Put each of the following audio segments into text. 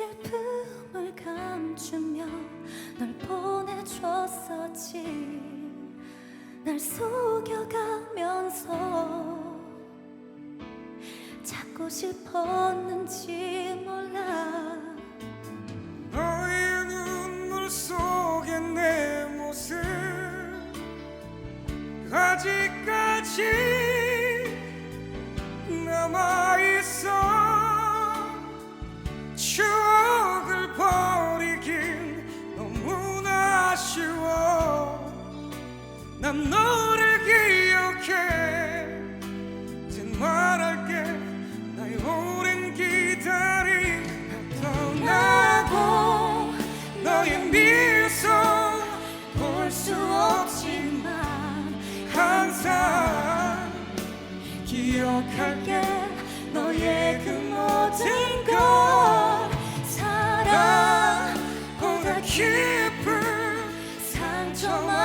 슬픔을 감추며 널 보내줬었지. 날 속여가면서 찾고 싶었는지 몰라. 너의 눈물 속에 내 모습 아직까지 난 너를 기억해. 이젠 말할게. 나의 오랜 기다림 떠나고 너의 미소 볼 수 없지만 항상 기억할게. 너의 그 모든 것. 사랑보다 깊은 상처만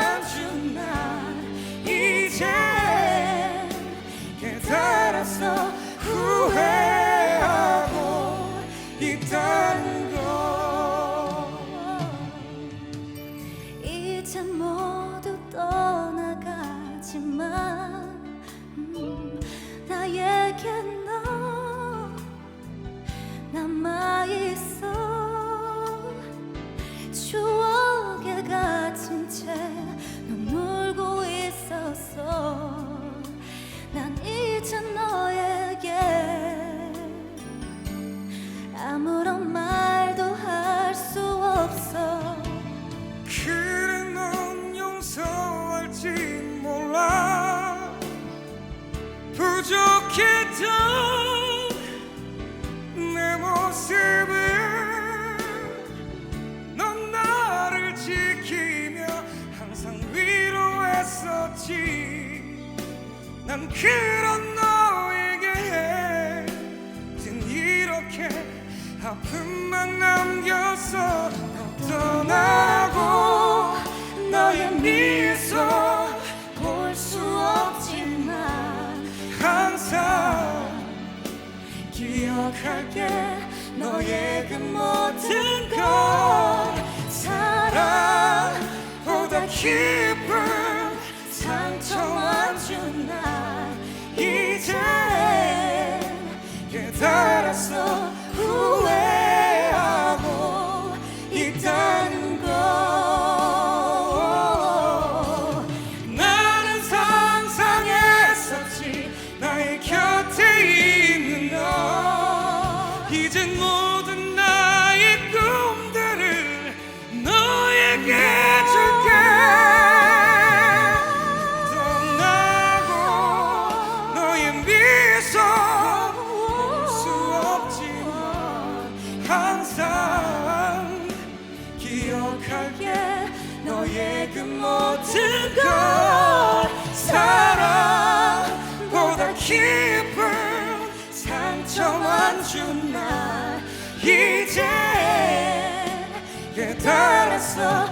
이제 모두 떠나가지만 음, 나에겐 너 남아있어 항상 위로했었지. 난 그런 너에게 이젠 이렇게 아픔만 남겼어 너 떠나고 너의 미소 볼 수 없지만 항상 기억할게. 너의 그 모든 것 사 수 없지만 항상 기억할게. 너의 그 모든 것 사랑보다 깊은 상처만 준 날 이제 깨달았어